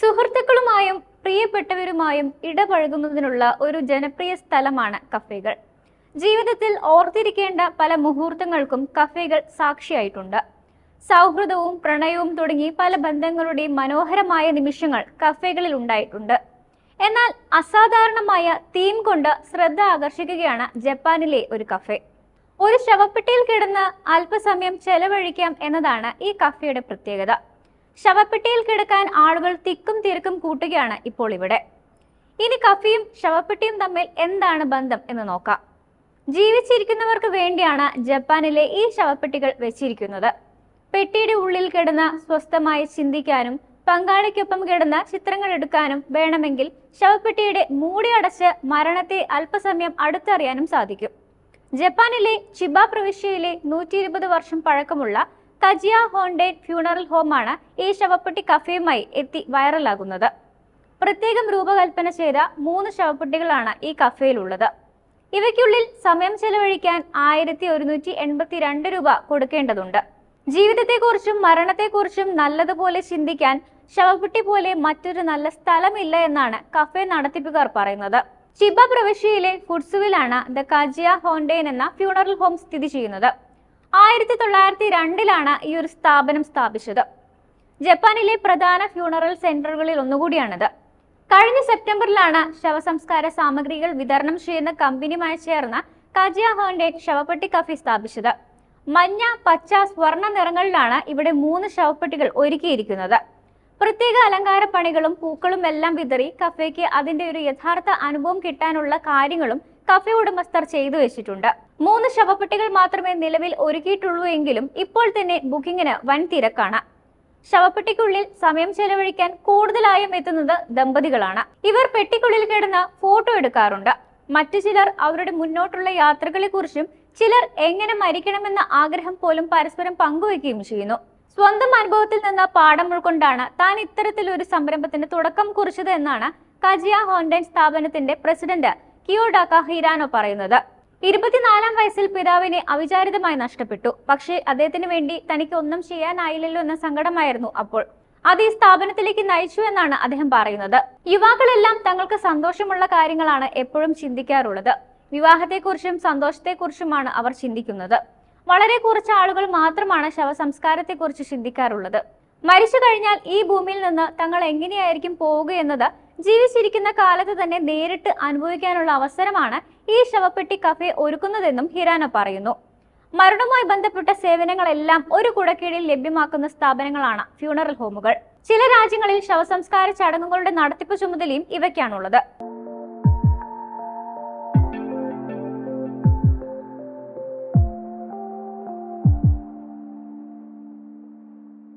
സുഹൃത്തുക്കളുമായും പ്രിയപ്പെട്ടവരുമായും ഇടപഴകുന്നതിനുള്ള ഒരു ജനപ്രിയ സ്ഥലമാണ് കഫേകൾ. ജീവിതത്തിൽ ഓർത്തിരിക്കേണ്ട പല മുഹൂർത്തങ്ങൾക്കും കഫേകൾ സാക്ഷിയായിട്ടുണ്ട്. സൗഹൃദവും പ്രണയവും തുടങ്ങി പല ബന്ധങ്ങളുടെയും മനോഹരമായ നിമിഷങ്ങൾ കഫേകളിൽ ഉണ്ടായിട്ടുണ്ട്. എന്നാൽ അസാധാരണമായ തീം കൊണ്ട് ശ്രദ്ധ ആകർഷിക്കുകയാണ് ജപ്പാനിലെ ഒരു കഫേ. ഒരു ശവപ്പെട്ടിയിൽ കിടന്ന് അല്പസമയം ചെലവഴിക്കാം എന്നതാണ് ഈ കഫേയുടെ പ്രത്യേകത. ശവപ്പെട്ടിയിൽ കിടക്കാൻ ആളുകൾ തിക്കും തിരക്കും കൂട്ടുകയാണ് ഇപ്പോൾ ഇവിടെ. ഇനി കഫിയും ശവപ്പെട്ടിയും തമ്മിൽ എന്താണ് ബന്ധം എന്ന് നോക്കാം. ജീവിച്ചിരിക്കുന്നവർക്ക് വേണ്ടിയാണ് ജപ്പാനിലെ ഈ ശവപ്പെട്ടികൾ വെച്ചിരിക്കുന്നത്. പെട്ടിയുടെ ഉള്ളിൽ കിടന്ന സ്വസ്ഥമായി ചിന്തിക്കാനും പങ്കാളിക്കൊപ്പം കിടന്ന ചിത്രങ്ങൾ എടുക്കാനും വേണമെങ്കിൽ ശവപ്പെട്ടിയുടെ മൂടി അടച്ച് മരണത്തെ അല്പസമയം അടുത്തറിയാനും സാധിക്കും. ജപ്പാനിലെ ചിബ പ്രവിശ്യയിലെ നൂറ്റി ഇരുപത് വർഷം പഴക്കമുള്ള കജിയ ഹോണ്ടേ ഫ്യൂണറൽ ഹോമാണ് ഈ ശവപ്പെട്ടി കഫേയുമായി എത്തി വൈറലാകുന്നത്. പ്രത്യേകം രൂപകൽപ്പന ചെയ്ത മൂന്ന് ശവപ്പെട്ടികളാണ് ഈ കഫേയിലുള്ളത്. ഇവയ്ക്കുള്ളിൽ സമയം ചെലവഴിക്കാൻ ആയിരത്തി ഒരുന്നൂറ്റി എൺപത്തി രണ്ട് രൂപ കൊടുക്കേണ്ടതുണ്ട്. ജീവിതത്തെക്കുറിച്ചും മരണത്തെക്കുറിച്ചും നല്ലതുപോലെ ചിന്തിക്കാൻ ശവപ്പെട്ടി പോലെ മറ്റൊരു നല്ല സ്ഥലമില്ല എന്നാണ് കഫേ നടത്തിപ്പുകാർ പറയുന്നത്. ചിബ പ്രവിശ്യയിലെ ഫുഡ്സുവിലാണ് ദ കാജിയ ഹോണ്ടേൻ എന്ന ഫ്യൂണറൽ ഹോം സ്ഥിതി ചെയ്യുന്നത്. ആയിരത്തി തൊള്ളായിരത്തി രണ്ടിലാണ് ഈ ഒരു സ്ഥാപനം സ്ഥാപിച്ചത്. ജപ്പാനിലെ പ്രധാന ഫ്യൂണറൽ സെന്ററുകളിൽ ഒന്നുകൂടിയാണിത്. കഴിഞ്ഞ സെപ്റ്റംബറിലാണ് ശവസംസ്കാര സാമഗ്രികൾ വിതരണം ചെയ്യുന്ന കമ്പനിയുമായി ചേർന്ന് കജിയ ഹോണ്ടേൻ ശവപ്പെട്ടി കഫേ സ്ഥാപിച്ചത്. മഞ്ഞ പച്ച സ്വർണ നിറങ്ങളിലാണ് ഇവിടെ മൂന്ന് ശവപ്പെട്ടികൾ ഒരുക്കിയിരിക്കുന്നത്. പ്രത്യേക അലങ്കാര പണികളും പൂക്കളും എല്ലാം വിതറി കഫേക്ക് അതിന്റെ ഒരു യഥാർത്ഥ അനുഭവം കിട്ടാനുള്ള കാര്യങ്ങളും കഫേ ഉടമസ്ഥർ ചെയ്തു വെച്ചിട്ടുണ്ട്. മൂന്ന് ശവപ്പെട്ടികൾ മാത്രമേ നിലവിൽ ഒരുക്കിയിട്ടുള്ളൂ എങ്കിലും ഇപ്പോൾ തന്നെ ബുക്കിംഗിന് വൻ തിരക്കാണ്. ശവപ്പെട്ടിക്കുള്ളിൽ സമയം ചെലവഴിക്കാൻ കൂടുതലായും എത്തുന്നത് ദമ്പതികളാണ്. ഇവർ പെട്ടിക്കുള്ളിൽ കിടന്ന് ഫോട്ടോ എടുക്കാറുണ്ട്. മറ്റു ചിലർ അവരുടെ മുന്നോട്ടുള്ള യാത്രകളെക്കുറിച്ചും ചിലർ എങ്ങനെ മരിക്കണമെന്ന ആഗ്രഹം പോലും പരസ്പരം പങ്കുവയ്ക്കുകയും ചെയ്യുന്നു. സ്വന്തം അനുഭവത്തിൽ നിന്ന് പാഠം ഉൾക്കൊണ്ടാണ് താൻ ഇത്തരത്തിലൊരു സംരംഭത്തിന് തുടക്കം കുറിച്ചത് എന്നാണ് കജിയ ഹോണ്ടൻ സ്ഥാപനത്തിന്റെ പ്രസിഡന്റ് കിയോഡാക്ക ഹിരാനോ പറയുന്നത്. ഇരുപത്തിനാലാം വയസ്സിൽ പിതാവിനെ അവിചാരിതമായി നഷ്ടപ്പെട്ടു. പക്ഷേ അദ്ദേഹത്തിന് വേണ്ടി തനിക്ക് ഒന്നും ചെയ്യാനായില്ലല്ലോ എന്ന സങ്കടമായിരുന്നു അപ്പോൾ. അത് ഈ സ്ഥാപനത്തിലേക്ക് നയിച്ചു എന്നാണ് അദ്ദേഹം പറയുന്നത്. യുവാക്കളെല്ലാം തങ്ങൾക്ക് സന്തോഷമുള്ള കാര്യങ്ങളാണ് എപ്പോഴും ചിന്തിക്കാറുള്ളത്. വിവാഹത്തെക്കുറിച്ചും സന്തോഷത്തെക്കുറിച്ചുമാണ് അവർ ചിന്തിക്കുന്നത്. വളരെ കുറച്ച് ആളുകൾ മാത്രമാണ് ശവസംസ്കാരത്തെക്കുറിച്ച് ചിന്തിക്കാറുള്ളത്. മരിച്ചു കഴിഞ്ഞാൽ ഈ ഭൂമിയിൽ നിന്ന് തങ്ങൾ എങ്ങനെയായിരിക്കും പോവുക എന്നത് ജീവിച്ചിരിക്കുന്ന കാലത്ത് തന്നെ നേരിട്ട് അനുഭവിക്കാനുള്ള അവസരമാണ് ഈ ശവപ്പെട്ടി കഫേ ഒരുക്കുന്നതെന്നും ഹിരാന പറയുന്നു. മരണവുമായി ബന്ധപ്പെട്ട സേവനങ്ങളെല്ലാം ഒരു കുടക്കീഴിൽ ലഭ്യമാക്കുന്ന സ്ഥാപനങ്ങളാണ് ഫ്യൂണറൽ ഹോമുകൾ. ചില രാജ്യങ്ങളിൽ ശവസംസ്കാര ചടങ്ങുകളുടെ നടത്തിപ്പ് ചുമതലയും ഇവയ്ക്കാണുള്ളത്.